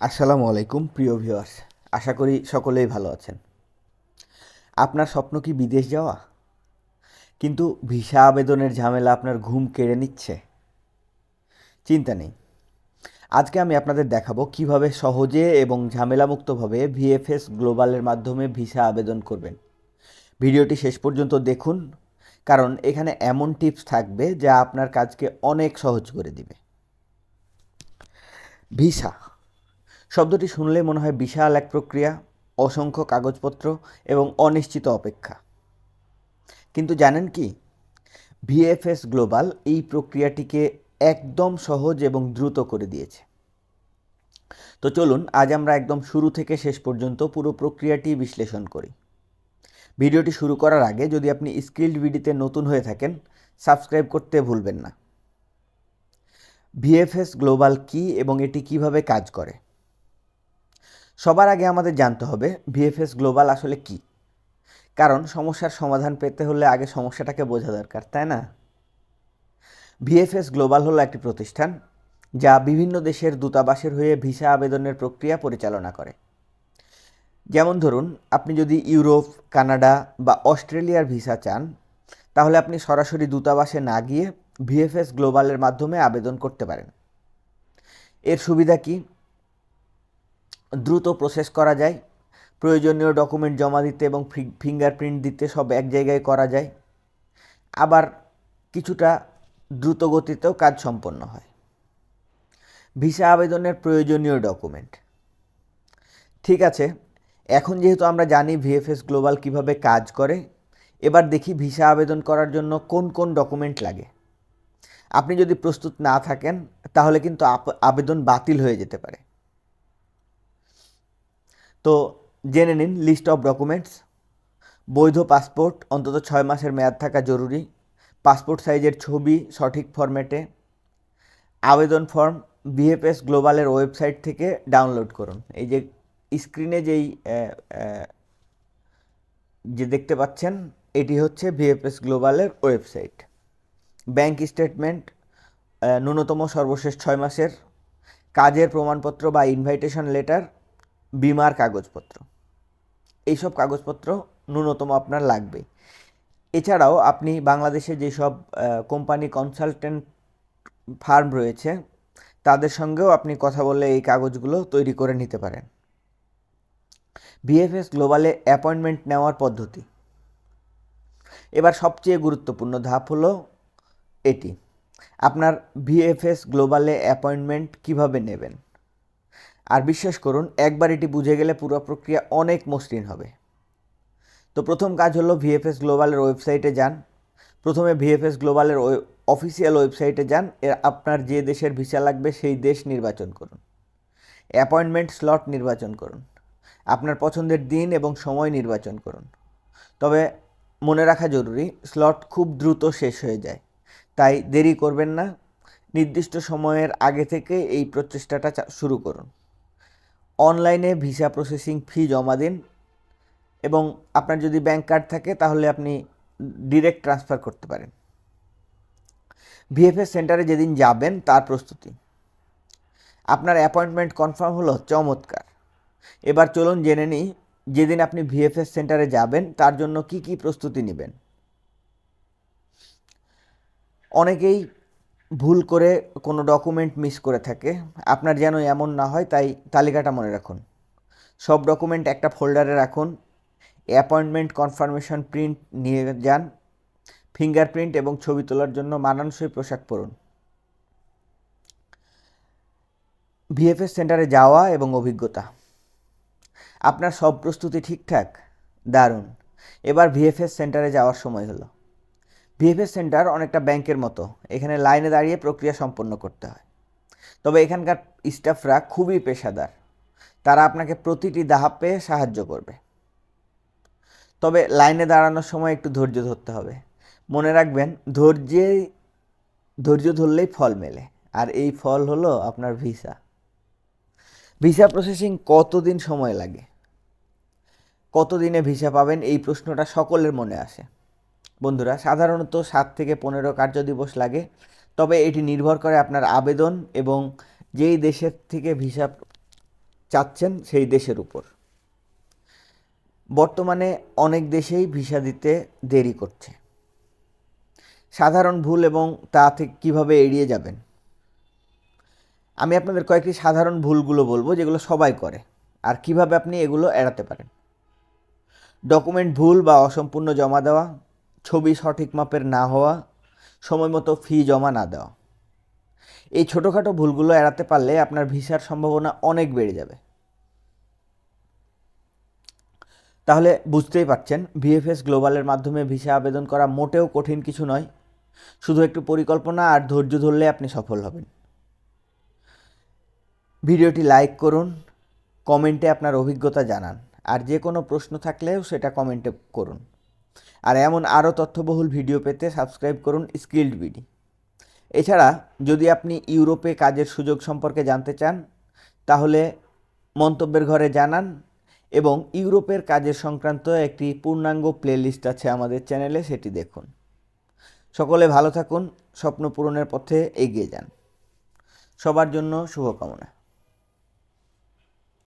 আসসালামু আলাইকুম, প্রিয় ভিউয়ার্স আশা করি সকলেই ভালো আছেন। আপনার স্বপ্ন কি বিদেশ যাওয়া? কিন্তু ভিসা আবেদনের ঝামেলা আপনার ঘুম কেড়ে নিচ্ছে। চিন্তা নেই। আজকে আমি আপনাদের দেখাবো কীভাবে সহজে এবং ঝামেলামুক্তভাবে ভিএফএস গ্লোবালের মাধ্যমে ভিসা আবেদন করবেন। ভিডিওটি শেষ পর্যন্ত দেখুন, কারণ এখানে এমন টিপস থাকবে যা আপনার কাজকে অনেক সহজ করে দিবে। ভিসা শব্দটি শুনলে মনে হয় বিশাল এক প্রক্রিয়া, অসংখ্য কাগজপত্র এবং অনিশ্চিত অপেক্ষা। কিন্তু জানেন কি? ভিএফএস গ্লোবাল এই প্রক্রিয়াটিকে একদম সহজ এবং দ্রুত করে দিয়েছে। তো চলুন, আজ আমরা একদম শুরু থেকে শেষ পর্যন্ত পুরো প্রক্রিয়াটি বিশ্লেষণ করি। ভিডিওটি শুরু করার আগে যদি আপনি স্কিল্ড ভিডিতে নতুন হয়ে থাকেন, সাবস্ক্রাইব করতে ভুলবেন না। ভিএফএস গ্লোবাল কি এবং এটি কীভাবে কাজ করে? সবার আগে আমাদের জানতে হবে ভিএফএস গ্লোবাল আসলে কি? কারণ সমস্যার সমাধান পেতে হলে আগে সমস্যাটাকে বোঝা দরকার, তাই না? ভিএফএস গ্লোবাল হলো একটি প্রতিষ্ঠান যা বিভিন্ন দেশের দূতাবাসের হয়ে ভিসা আবেদনের প্রক্রিয়া পরিচালনা করে। যেমন ধরুন, আপনি যদি ইউরোপ, কানাডা বা অস্ট্রেলিয়ার ভিসা চান, তাহলে আপনি সরাসরি দূতাবাসে না গিয়ে ভিএফএস গ্লোবালের মাধ্যমে আবেদন করতে পারেন। এর সুবিধা কি? দ্রুত প্রসেস করা যায়। প্রয়োজনীয় ডকুমেন্ট জমা দিতে এবং ফিঙ্গারপ্রিন্ট দিতে সব এক জায়গায় করা যায়। আবার কিছুটা দ্রুত গতিতেও কাজ সম্পন্ন হয়। ভিসা আবেদনের প্রয়োজনীয় ডকুমেন্ট ঠিক আছে, এখন যেহেতু আমরা জানি ভিএফএস গ্লোবাল কীভাবে কাজ করে, এবার দেখি ভিসা আবেদন করার জন্য কোন কোন ডকুমেন্ট লাগে। আপনি যদি প্রস্তুত না থাকেন, তাহলে কিন্তু আবেদন বাতিল হয়ে যেতে পারে। তো জেনে নিন লিস্ট অফ ডকুমেন্টস বৈধ পাসপোর্ট অন্তত ছয় মাসের মেয়াদ থাকা জরুরি পাসপোর্ট সাইজের ছবি সঠিক ফরম্যাটে আবেদন ফর্ম বিএফএস গ্লোবালের ওয়েবসাইট থেকে ডাউনলোড করুন। এই যে স্ক্রিনে যেই যে দেখতে পাচ্ছেন, এটি হচ্ছে ভিএফএস গ্লোবালের ওয়েবসাইট ব্যাংক স্টেটমেন্ট ন্যূনতম সর্বশেষ ছয় মাসের, কাজের প্রমাণপত্র বা ইনভাইটেশন লেটার বিমার কাগজপত্র। এইসব কাগজপত্র ন্যূনতম আপনার লাগবে। এছাড়াও আপনি বাংলাদেশে যেসব কোম্পানি কনসালটেন্ট ফার্ম রয়েছে, তাদের সঙ্গেও আপনি কথা বলে এই কাগজগুলো তৈরি করে নিতে পারেন। ভিএফএস গ্লোবালে অ্যাপয়েন্টমেন্ট নেওয়ার পদ্ধতি। এবার সবচেয়ে গুরুত্বপূর্ণ ধাপ হলো এটি। আপনার ভিএফএস গ্লোবালে অ্যাপয়েন্টমেন্ট কীভাবে নেবেন? আর বিশ্বাস করুন, একবার এটি বুঝে গেলে পুরো প্রক্রিয়া অনেক মসৃণ হবে। তো প্রথম কাজ হলো ভিএফএস গ্লোবালের ওয়েবসাইটে যান। প্রথমে ভিএফএস গ্লোবালের অফিসিয়াল ওয়েবসাইটে যান এর আপনার যে দেশের ভিসা লাগবে সেই দেশ নির্বাচন করুন। অ্যাপয়েন্টমেন্ট স্লট নির্বাচন করুন। আপনার পছন্দের দিন এবং সময় নির্বাচন করুন। তবে মনে রাখা জরুরি, স্লট খুব দ্রুত শেষ হয়ে যায়। তাই দেরি করবেন না। নির্দিষ্ট সময়ের আগে থেকে এই প্রচেষ্টাটা শুরু করুন। অনলাইনে ভিসা প্রসেসিং ফি জমা দিন এবং আপনার যদি ব্যাংক কার্ড থাকে তাহলে আপনি ডিরেক্ট ট্রান্সফার করতে পারেন। ভিএফএস সেন্টারে যেদিন যাবেন তার প্রস্তুতি। আপনার অ্যাপয়েন্টমেন্ট কনফার্ম হলো চমৎকার। এবার চলুন জেনে নিই যেদিন আপনি ভিএফএস সেন্টারে যাবেন তার জন্য কি কি প্রস্তুতি নেবেন। অনেকেই ভুল করে কোনো ডকুমেন্ট মিস করে থাকে। আপনার যেন এমন না হয়, তাই তালিকাটা মনে রাখুন। সব ডকুমেন্ট একটা ফোল্ডারে রাখুন। অ্যাপয়েন্টমেন্ট কনফার্মেশন প্রিন্ট নিয়ে যান। ফিঙ্গারপ্রিন্ট এবং ছবি তোলার জন্য মানানসই পোশাক পরুন। ভিএফএস সেন্টারে যাওয়া এবং অভিজ্ঞতা। আপনার সব প্রস্তুতি ঠিকঠাক? দারুণ। এবার ভিএফএস সেন্টারে যাওয়ার সময় হলো। ভিএফএস সেন্টার অনেকটা ব্যাংকের মতো। এখানে লাইনে দাঁড়িয়ে প্রক্রিয়া সম্পন্ন করতে হয়। তবে এখানকার স্টাফরা খুবই পেশাদার। তারা আপনাকে প্রতিটি ধাপে সাহায্য করবে। তবে লাইনে দাঁড়ানোর সময় একটু ধৈর্য ধরতে হবে। মনে রাখবেন, ধৈর্যে, ধৈর্য ধরলেই ফল মেলে। আর এই ফল হলো আপনার ভিসা। ভিসা প্রসেসিং কতদিন সময় লাগে? কতদিনে ভিসা পাবেন? এই প্রশ্নটা সকলের মনে আসে। বন্ধুরা, সাধারণত সাত থেকে পনেরো কার্য দিবস লাগে। তবে এটি নির্ভর করে আপনার আবেদন এবং যেই দেশের থেকে ভিসা চাচ্ছেন সেই দেশের উপর। বর্তমানে অনেক দেশেই ভিসা দিতে দেরি করছে। সাধারণ ভুল এবং তা থেকে কীভাবে এড়িয়ে যাবেন? আমি আপনাদের কয়েকটি সাধারণ ভুলগুলো বলব যেগুলো সবাই করে আর কীভাবে আপনি এগুলো এড়াতে পারেন। ডকুমেন্ট ভুল বা অসম্পূর্ণ জমা দেওয়া ছবি সঠিক মাপের না হওয়া, সময় মতো ফি জমা না দেওয়া। এই ছোটোখাটো ভুলগুলো এড়াতে পারলে আপনার ভিসার সম্ভাবনা অনেক বেড়ে যাবে। তাহলে বুঝতেই পারছেন, ভিএফএস গ্লোবালের মাধ্যমে ভিসা আবেদন করা মোটেও কঠিন কিছু নয়। শুধু একটু পরিকল্পনা আর ধৈর্য ধরলে আপনি সফল হবেন। ভিডিওটি লাইক করুন, কমেন্টে আপনার অভিজ্ঞতা জানান, আর যে কোনো প্রশ্ন থাকলেও সেটা কমেন্টে করুন। আর এমন আরও তথ্যবহুল ভিডিও পেতে সাবস্ক্রাইব করুন স্কিল্ড বিডি। এছাড়া, যদি আপনি ইউরোপে কাজের সুযোগ সম্পর্কে জানতে চান, তাহলে মন্তব্যের ঘরে জানান এবং ইউরোপের কাজের সংক্রান্ত একটি পূর্ণাঙ্গ প্লেলিস্ট আছে আমাদের চ্যানেলে, সেটি দেখুন। সকলে ভালো থাকুন, স্বপ্ন পূরণের পথে এগিয়ে যান। সবার জন্য শুভকামনা।